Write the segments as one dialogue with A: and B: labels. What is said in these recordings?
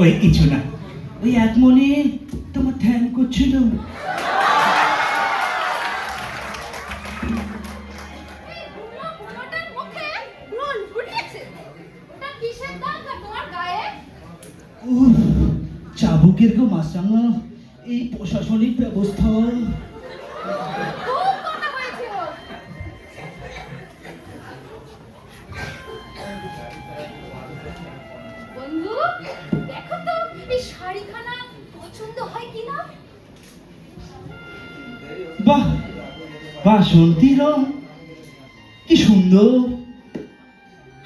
A: ওই কিছু না। ওই এক মনে তোমার ধ্যান করছিল। চাবুকের গো মাসাঙ্গা এই প্রশাসনিক ব্যবস্থা।
B: খুব কথা হয়েছে ওর। বন্ধু দেখো তো এই শাড়িখানা পছন্দ হয় কিনা?
A: বাহ বাসন্তী রং। কি সুন্দর।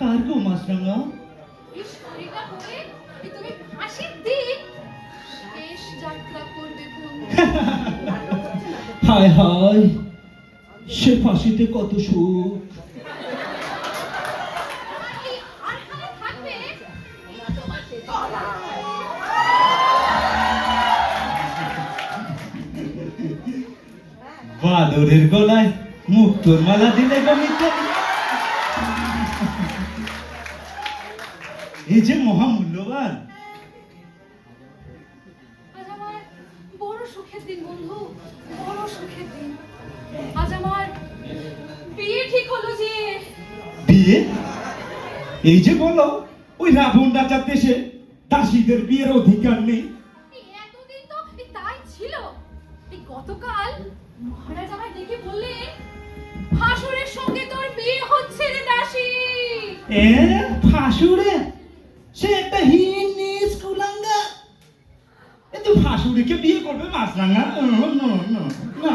A: কার গো মাসরাঙ্গা হায় হায় সে ফাঁসিতে কত সুখ। বাদরের গলায় মুক্তোর মালা দিলে গো মিতালি। এই যে মহামূল্যবান
B: বড় সুখের দিন। আজ আমার বিয়ে ঠিক হলো যে।
A: বিয়ে? এই যে বলো ওই রাবণ রাজার দেশে দাসীদের বিয়ের অধিকার নেই।
B: এতদিন তো তাই ছিল। এই গতকাল মহারাজ আমায় ডেকে সঙ্গে তোর বিয়ে হচ্ছে রে দাসী।
A: এ ফাঁসুরে দেখে বিয়ে করবে মাছরাঙা না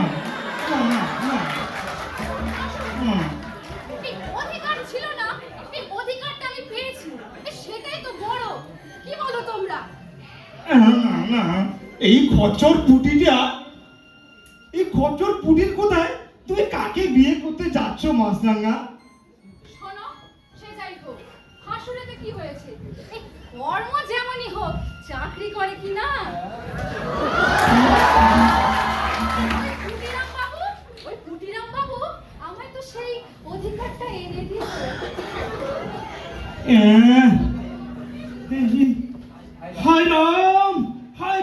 B: অধিকার ছিল না এই অধিকারটা আমি সেটাই তো বড় কি বলো তোমরা
A: না এই খচর পুটিটা এই খচর পুটির কোথায় তুমি কাকে বিয়ে করতে যাচ্ছ
B: মাছরাঙা সে যাই হোক কি হয়েছে এই কর্ম যেমনই হোক চাকরি করে কি না?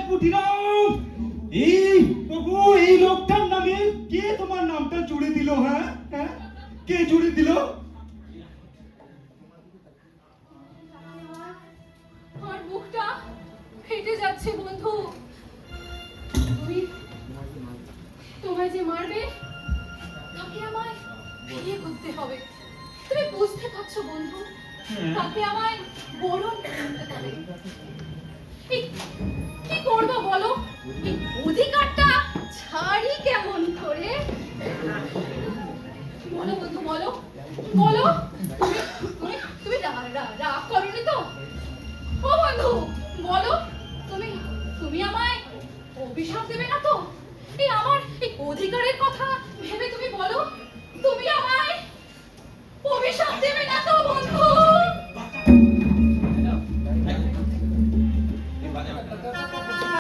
A: পুটিরাম এই এই লোকটার নামে কে তোমার নামটা জুড়ে দিল হ্যাঁ? হ্যাঁ? কে জুড়ে দিল?
B: ফেটে বন্ধু তুমি তোমায় যে মারবে তাকে আমায় বিয়ে করতে হবে। তুমি বুঝতে পারছ বন্ধু। তাকে আমায় বরণ করতে হবে। কি করব বলো? এই অধিকারটা ছাড়ি কেমন করে? বলো বন্ধু বলো। বলো। অভিশাপ দেবে না তো? এই আমার এই অধিকারের কথা ভেবে তুমি বলো? তুমি আমায়